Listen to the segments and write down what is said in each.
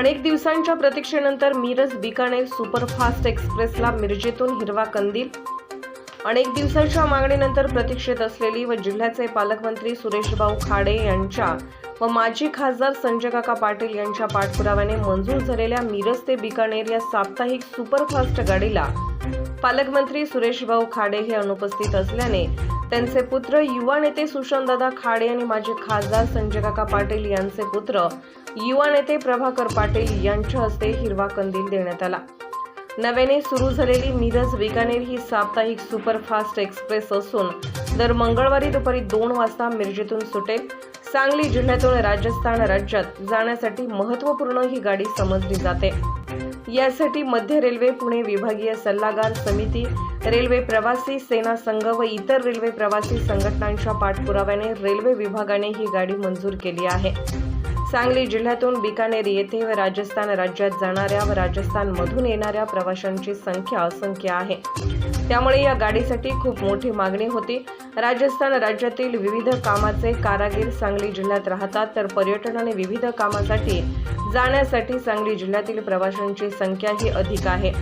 अनेक दिवसांच्या प्रतीक्षेनंतर मिरज बिकानेर सुपरफास्ट एक्सप्रेसला मिरजेतून हिरवा कंदील. अनेक दिवसांच्या मागणीनंतर प्रतीक्षेत असलेली व जिल्ह्याचे पालकमंत्री सुरेशभाऊ खाडे यांच्या व माजी खासदार संजय काका पाटील यांच्या पाठपुराव्याने मंजूर झालेल्या मिरज ते बिकानेर या साप्ताहिक सुपरफास्ट गाडीला पालकमंत्री सुरेशभाऊ खाडे हे अनुपस्थित असल्याने त्यांचे पुत्र युवा नेते सुशांतदादा खाडे आणि माजी खासदार संजय काका पाटील यांचे पुत्र युवा नेते प्रभाकर पाटील यांच्या हस्ते हिरवा कंदील देण्यात आला. नव्याने सुरू झालेली मिरज बिकानेर ही साप्ताहिक सुपरफास्ट एक्सप्रेस असून दर मंगळवारी दुपारी दोन वाजता मिरजेतून सुटेल. सांगली जिल्ह्यातून राजस्थान राज्यात जाण्यासाठी महत्त्वपूर्ण ही गाडी समजली जाते. यासाठी मध्य रेल्वे पुणे विभागीय सल्लागार समिती रेल्वे प्रवासी सेना संघ व इतर रेल्वे प्रवासी संघटनांच्या पाठपुराव्याने रेल्वे विभागाने ही गाडी मंजूर केली आहे. सांगली जिल्ह्यातून बिकानेर येथे व राजस्थान राज्यात जाणाऱ्या व राजस्थानमधून येणाऱ्या प्रवाशांची संख्या असंख्य आहे. त्यामुळे या गाडीसाठी खूप मोठी मागणी होती. राजस्थान राज्यातील विविध कामाचे कारागीर सांगली जिल्ह्यात राहतात. तर पर्यटन आणि विविध कामासाठी जाण्यासाठी सांगली जिल्ह्यातील प्रवाशांची संख्याही अधिक आहे.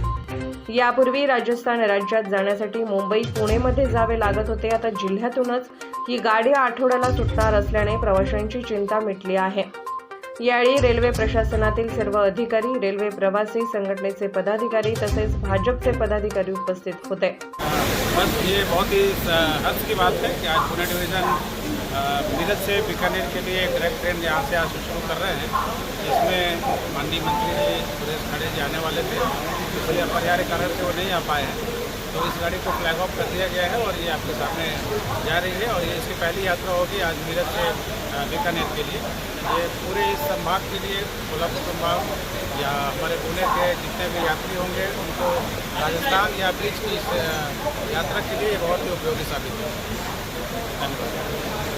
यापूर्वी राजस्थान राज्यात जाण्यासाठी मुंबई पुणेमध्ये जावे लागत होते. आता जिल्ह्यातूनच ही गाडी आठवड्याला सुटणार असल्याने प्रवाशांची चिंता मिटली आहे. यावेळी रेल्वे प्रशासनातील सर्व अधिकारी रेल्वे प्रवासी संघटनेचे पदाधिकारी तसेच भाजपचे पदाधिकारी उपस्थित होते. बस ये बहुत ही हर्ष की बात है कि आज पुणे डिवीज़न अ, से बीकानेर के लिए डायरेक्ट ट्रेन यहाँ से आज शुरू कर रहे हैं जिसमें माननीय मंत्री जी सुरेश खड़े जी आने वाले थे इसलिए अपरिहार्य कारण से वो नहीं आ पाए हैं। तो इस गाड़ी को फ्लैग ऑफ़ कर दिया गया है और ये आपके सामने जा रही है और ये इसकी पहली यात्रा होगी आज मीरठ से बीकानेर के लिए। ये पूरे इस संभाग के लिए, कोल्हापुर संभाग या हमारे पुणे के जितने भी यात्री होंगे, उनको राजस्थान या ब्रिज की यात्रा के लिए बहुत ही उपयोगी साबित होगा। धन्यवाद।